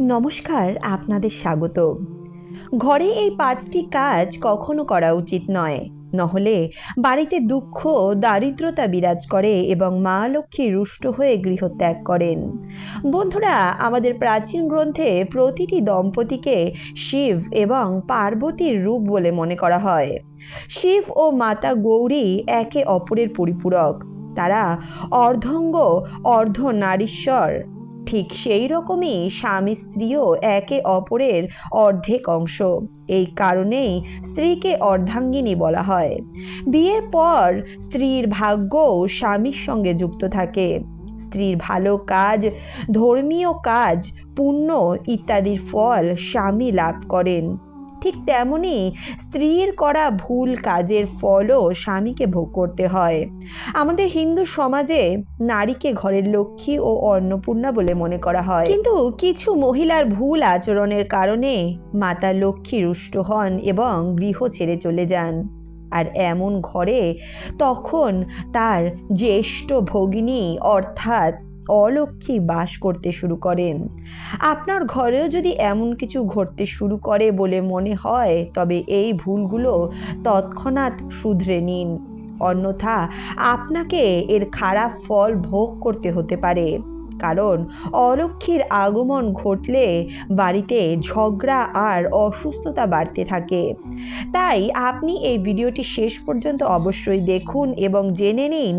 নমস্কার, আপনাদের স্বাগত। ঘরে এই পাঁচটি কাজ কখনো করা উচিত নয়। নহলে বাড়িতে দুঃখ, দারিদ্রতা বিরাজ করে এবং মা লক্ষ্মী রুষ্ট হয়ে গৃহত্যাগ করেন। বন্ধুরা, আমাদের প্রাচীন গ্রন্থে প্রতিটি দম্পতিকে শিব এবং পার্বতীর রূপ বলে মনে করা হয়। শিব ও মাতা গৌরী একে অপরের পরিপূরক। তারা অর্ধঙ্গ, অর্ধ নারীশ্বর। ঠিক সেই রকমই স্বামী স্ত্রীও একে অপরের অর্ধেক অংশ। এই কারণেই স্ত্রীকে অর্ধাঙ্গিনী বলা হয়। বিয়ের পর স্ত্রীর ভাগ্যও স্বামীর সঙ্গে যুক্ত থাকে। স্ত্রীর ভালো কাজ, ধর্মীয় কাজ, পুণ্য ইত্যাদির ফল স্বামী লাভ করেন। ঠিক তেমনি স্ত্রীর করা ভুল কাজের ফলও স্বামীকে ভোগ করতে হয়। আমাদের হিন্দু সমাজে নারীকে ঘরের লক্ষ্মী ও অন্নপূর্ণা বলে মনে করা হয়। কিন্তু কিছু মহিলার ভুল আচরণের কারণে মাতা লক্ষ্মী রুষ্ট হন এবং গৃহ ছেড়ে চলে যান। আর এমন ঘরে তখন তার জ্যেষ্ঠ ভগিনী অর্থাৎ অলক্ষ্মী বাস করতে শুরু করেন। আপনার ঘরেও যদি এমন কিছু ঘটতে শুরু করে বলে মনে হয়, তবে এই ভুলগুলো তৎক্ষণাৎ শুধরে নিন। অন্যথা আপনাকে এর খারাপ ফল ভোগ করতে হতে পারে। কারণ অলক্ষীর আগমন ঘটলে বাড়িতে ঝগড়া আর অসুস্থতা বাড়তে থাকে। তাই আপনি এই ভিডিওটি শেষ পর্যন্ত অবশ্যই দেখুন এবং জেনে নিন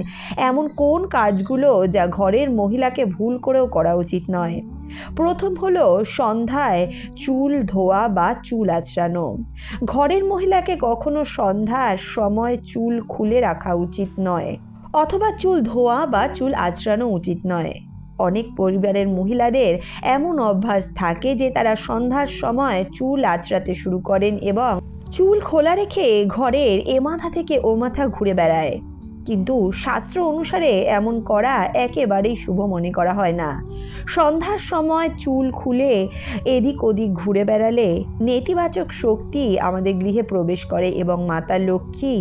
এমন কোন কাজগুলো যা ঘরের মহিলাকে ভুল করেও করা উচিত নয়। প্রথম হলো সন্ধ্যায় চুল ধোয়া বা চুল আঁচড়ানো। ঘরের মহিলাকে কখনো সন্ধ্যার সময় চুল খুলে রাখা উচিত নয়, অথবা চুল ধোয়া বা চুল আঁচড়ানো উচিত নয়। অনেক পরিবারের মহিলাদের এমন অভ্যাস থাকে যে তারা সন্ধ্যার সময় চুল আঁচড়াতে শুরু করেন এবং চুল খোলা রেখে ঘরের এ মাথা থেকে ও মাথা ঘুরে বেড়ায়। কিন্তু শাস্ত্র অনুসারে এমন করা একেবারেই শুভ মনে করা হয় না। সন্ধ্যার সময় চুল খুলে এদিক ওদিক ঘুরে বেড়ালে নেতিবাচক শক্তি আমাদের গৃহে প্রবেশ করে এবং মাতা লক্ষ্মী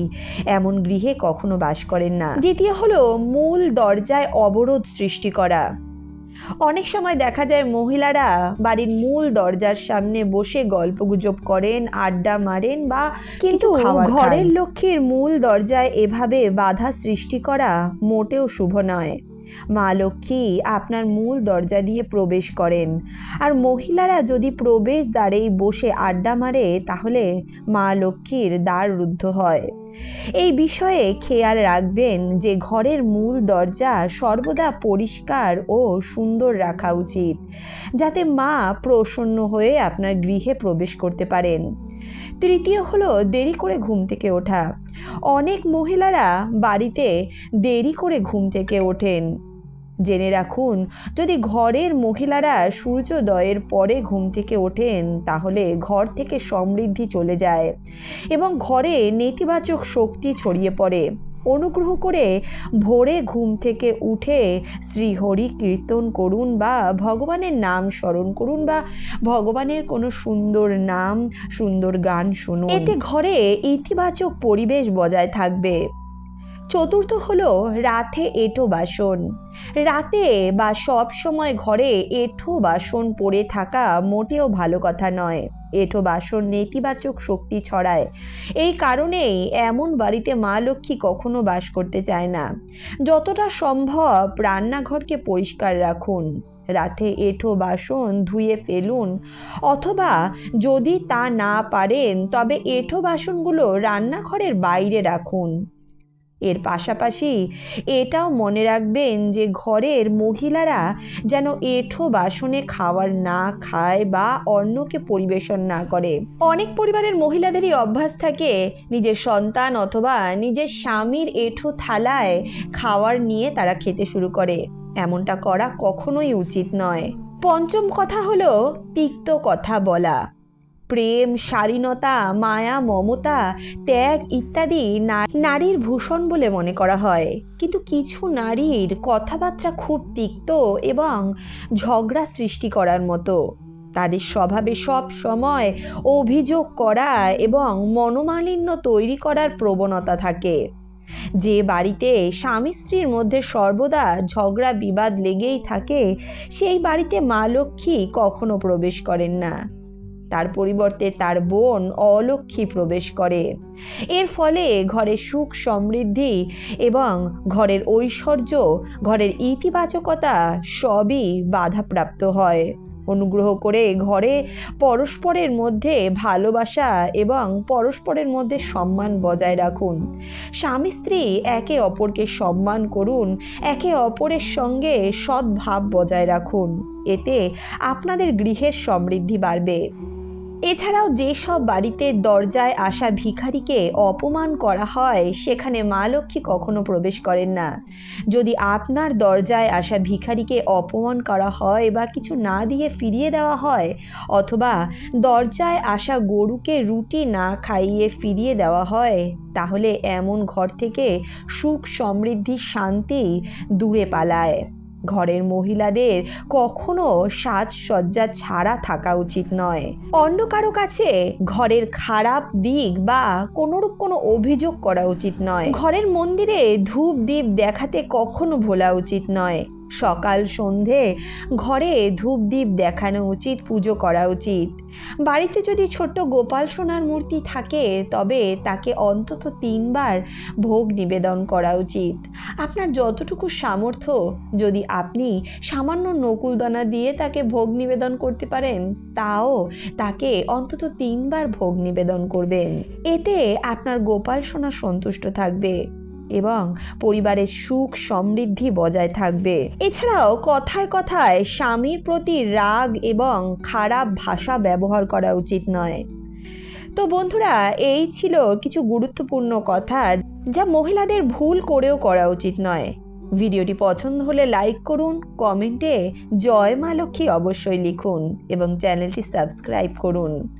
এমন গৃহে কখনো বাস করেন না। দ্বিতীয় হলো মূল দরজায় অবরোধ সৃষ্টি করা। অনেক সময় দেখা যায় মহিলারা বাড়ির মূল দরজার সামনে বসে গল্প গুজব করেন আড্ডা মারেন বা কিন্তু ঘরের লক্ষ্মীর মূল দরজায় এভাবে বাধা সৃষ্টি করা মোটেও শুভ নয়। মা লক্ষ্মী আপনার মূল দরজা দিয়ে প্রবেশ করেন। আর মহিলারা যদি প্রবেশ দ্বারেই বসে আড্ডা মারে, তাহলে মা লক্ষ্মীর দ্বার রুদ্ধ হয়। এই বিষয়ে খেয়াল রাখবেন যে ঘরের মূল দরজা সর্বদা পরিষ্কার ও সুন্দর রাখা উচিত, যাতে মা প্রসন্ন হয়ে আপনার গৃহে প্রবেশ করতে পারেন। তৃতীয় হলো দেরি করে ঘুম থেকে ওঠা। অনেক মহিলারা বাড়িতে দেরি করে ঘুম থেকে ওঠেন। জেনে রাখুন, যদি ঘরের মহিলারা সূর্যোদয়ের পরে ঘুম থেকে ওঠেন, তাহলে ঘর থেকে সমৃদ্ধি চলে যায় এবং ঘরে নেতিবাচক শক্তি ছড়িয়ে পড়ে। অনুগ্রহ করে ভোরে ঘুম থেকে উঠে শ্রীহরি কীর্তন করুন বা ভগবানের নাম স্মরণ করুন বা ভগবানের কোনো সুন্দর নাম, সুন্দর গান শুনুন। এতে ঘরে ইতিবাচক পরিবেশ বজায় থাকবে। চতুর্থ হলো রাতে এঁটো বাসন। রাতে বা সব সময় ঘরে এঁঠো বাসন পড়ে থাকা মোটেও ভালো কথা নয়। এঁঠো বাসন নেতিবাচক শক্তি ছড়ায়। এই কারণেই এমন বাড়িতে মা লক্ষ্মী কখনো বাস করতে চায় না। যতটা সম্ভব রান্নাঘরকে পরিষ্কার রাখুন। রাতে এঁঠো বাসন ধুয়ে ফেলুন। অথবা যদি তা না পারেন, তবে এঁঠো বাসনগুলো রান্নাঘরের বাইরে রাখুন। এর পাশাপাশি এটাও মনে রাখবেন যে ঘরের মহিলারা যেন এঁঠো বাসনে খাওয়ার না খায় বা অন্যকে পরিবেশন না করে। অনেক পরিবারের মহিলাদেরই অভ্যাস থাকে নিজের সন্তান অথবা নিজের স্বামীর এঁঠো থালায় খাওয়ার নিয়ে তারা খেতে শুরু করে। এমনটা করা কখনোই উচিত নয়। পঞ্চম কথা হলো তিক্ত কথা বলা। প্রেম, শালীনতা, মায়া, মমতা, ত্যাগ ইত্যাদি নারীর ভূষণ বলে মনে করা হয়। কিন্তু কিছু নারীর কথাবার্তা খুব তিক্ত এবং ঝগড়া সৃষ্টি করার মতো। তাদের স্বভাবে সব সময় অভিযোগ করা এবং মনোমালিন্য তৈরি করার প্রবণতা থাকে। যে বাড়িতে স্বামী স্ত্রীর মধ্যে সর্বদা ঝগড়া বিবাদ লেগেই থাকে, সেই বাড়িতে মা লক্ষ্মী কখনো প্রবেশ করেন না। তার পরিবর্তে তার বোন অলক্ষ্মী প্রবেশ করে। এর ফলে ঘরে সুখ সমৃদ্ধি এবং ঘরের ঐশ্বর্য, ঘরের ইতিবাচকতা সবই বাধাপ্রাপ্ত হয়। অনুগ্রহ করে ঘরে পরস্পরের মধ্যে ভালোবাসা এবং পরস্পরের মধ্যে সম্মান বজায় রাখুন। স্বামী স্ত্রী একে অপরকে সম্মান করুন, একে অপরের সঙ্গে সদ্ভাব বজায় রাখুন। এতে আপনাদের গৃহের সমৃদ্ধি বাড়বে। এছাড়াও যেসব বাড়িতে দরজায় আসা ভিখারিকে অপমান করা হয়, সেখানে মা লক্ষ্মী কখনো প্রবেশ করেন না। যদি আপনার দরজায় আসা ভিখারিকে অপমান করা হয় বা কিছু না দিয়ে ফিরিয়ে দেওয়া হয়, অথবা দরজায় আসা গরুকে রুটি না খাইয়ে ফিরিয়ে দেওয়া হয়, তাহলে এমন ঘর থেকে সুখ সমৃদ্ধি, শান্তি দূরে পালায়। ঘরের মহিলাদের কখনো সাজসজ্জা ছাড়া থাকা উচিত নয়। অন্য কারও কাছে ঘরের খারাপ দিক বা কোনোরূপ কোনো অভিযোগ করা উচিত নয়। ঘরের মন্দিরে ধূপ দ্বীপ দেখাতে কখনো ভোলা উচিত নয়। সকাল সন্ধে ঘরে ধূপ দ্বীপ দেখানো উচিত, পুজো করা উচিত। বাড়িতে যদি ছোট্ট গোপাল সোনার মূর্তি থাকে, তবে তাকে অন্তত তিনবার ভোগ নিবেদন করা উচিত। আপনার যতটুকু সামর্থ্য, যদি আপনি সামান্য নকুলদানা দিয়ে তাকে ভোগ নিবেদন করতে পারেন, তাও তাকে অন্তত তিনবার ভোগ নিবেদন করবেন। এতে আপনার গোপাল সোনা সন্তুষ্ট থাকবে। এবং পরিবারের সুখ সমৃদ্ধি বজায় থাকবে। এছাড়াও কথায় কথায় স্বামীর প্রতি রাগ এবং খারাপ ভাষা ব্যবহার করা উচিত নয়। তো বন্ধুরা, এই ছিল কিছু গুরুত্বপূর্ণ কথা যা মহিলাদের ভুল করেও করা উচিত নয়। ভিডিওটি পছন্দ হলে লাইক করুন, কমেন্টে জয় মা লক্ষ্মী অবশ্যই লিখুন এবং চ্যানেলটি সাবস্ক্রাইব করুন।